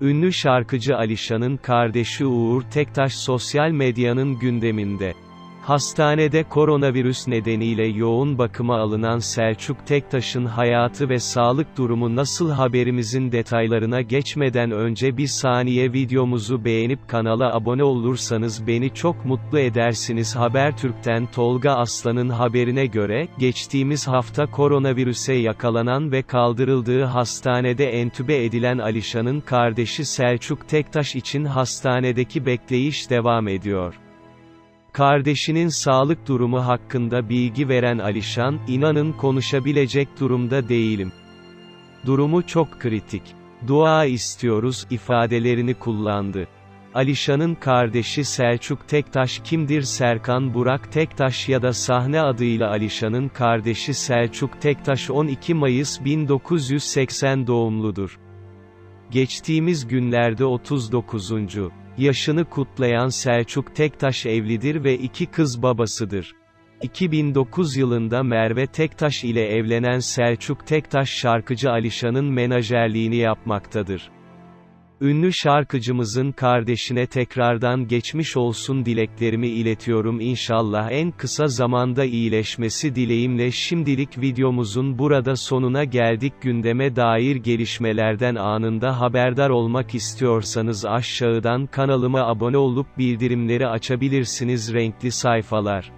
Ünlü şarkıcı Alişan'ın kardeşi Uğur Tektaş sosyal medyanın gündeminde. Hastanede koronavirüs nedeniyle yoğun bakıma alınan Selçuk Tektaş'ın hayatı ve sağlık durumu nasıl haberimizin detaylarına geçmeden önce bir saniye videomuzu beğenip kanala abone olursanız beni çok mutlu edersiniz. Habertürk'ten Tolga Aslan'ın haberine göre, geçtiğimiz hafta koronavirüse yakalanan ve kaldırıldığı hastanede entübe edilen Alişan'ın kardeşi Selçuk Tektaş için hastanedeki bekleyiş devam ediyor. Kardeşinin sağlık durumu hakkında bilgi veren Alişan, inanın konuşabilecek durumda değilim. Durumu çok kritik. Dua istiyoruz ifadelerini kullandı. Alişan'ın kardeşi Selçuk Tektaş kimdir Serkan Burak Tektaş ya da sahne adıyla Alişan'ın kardeşi Selçuk Tektaş 12 Mayıs 1980 doğumludur. Geçtiğimiz günlerde 39. yaşını kutlayan Selçuk Tektaş evlidir ve iki kız babasıdır. 2009 yılında Merve Tektaş ile evlenen Selçuk Tektaş şarkıcı Alişan'ın menajerliğini yapmaktadır. Ünlü şarkıcımızın kardeşine tekrardan geçmiş olsun dileklerimi iletiyorum inşallah. En kısa zamanda iyileşmesi dileğimle şimdilik videomuzun burada sonuna geldik. Gündeme dair gelişmelerden anında haberdar olmak istiyorsanız aşağıdan kanalıma abone olup bildirimleri açabilirsiniz. Renkli sayfalar.